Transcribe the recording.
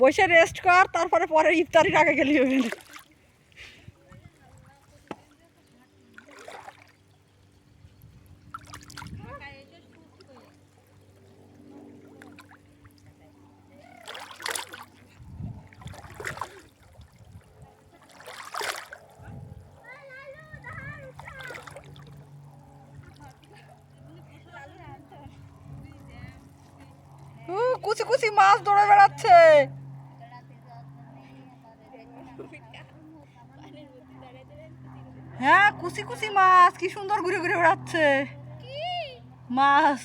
বসে রেস্ট কর তারপরে পরে ইফতারির আগে গেলি হবে কুচি কুচি মাছ দৌড়ে বেড়াচ্ছে। হ্যাঁ কুচি কুচি মাছ কি সুন্দর ঘুরে ঘুরে বেড়াচ্ছে। মাছ।